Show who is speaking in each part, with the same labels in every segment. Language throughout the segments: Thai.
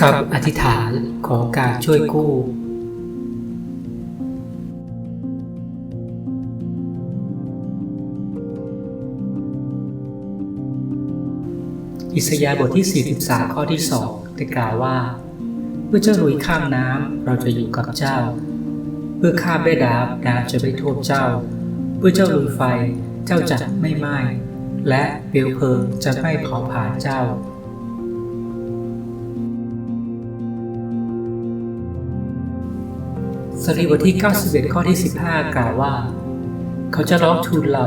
Speaker 1: คำอธิษฐานของการช่วยกู้ อิสยาห์บทที่ 43 ข้อที่ 2 ได้กล่าวว่า เมื่อเจ้าลุยข้ามน้ำเราจะอยู่กับเจ้า เมื่อข้ามได้ดาบดาบจะไม่ท่วมเจ้า เมื่อเจ้าลุยไฟเจ้าจะไม่ไหม้และเปลวเพลิงจะไม่เผาผลาญเจ้า สรีบทที่ 91 ข้อที่ 15 กล่าวว่า เขาจะร้องทูลเรา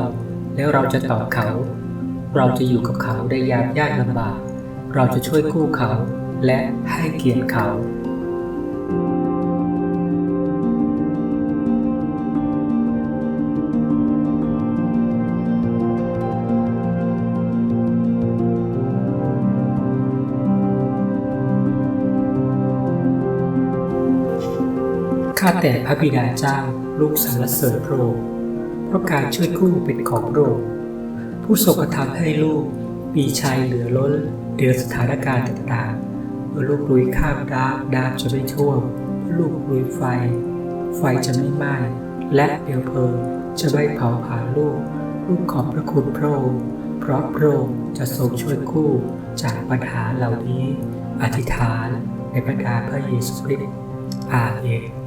Speaker 1: แล้วเราจะตอบเขา เราจะอยู่กับเขาในยามยากลำบาก เราจะช่วยกู้เขาและให้เกียรติเขา ข้าแต่พระบิดาเจ้าลูกสรรเสริญพระองค์เพราะการช่วยกู้เป็นของพระองค์ผู้ทรงกระทำให้ลูกมีชัยเหลือล้นเดือสถานการณ์ต่างๆเมื่อลูกลุยข้ามดาบดาบจะไม่ท่วมลูกลุยไฟ ไฟจะไม่ไหม้และเปลวเพลิงจะไม่เผาผลาญลูก ลูกขอบพระคุณพระองค์เพราะพระองค์จะทรงช่วยกู้จากปัญหาเหล่านี้ อธิษฐานในพระนามพระเยซูคริสต์อาเมน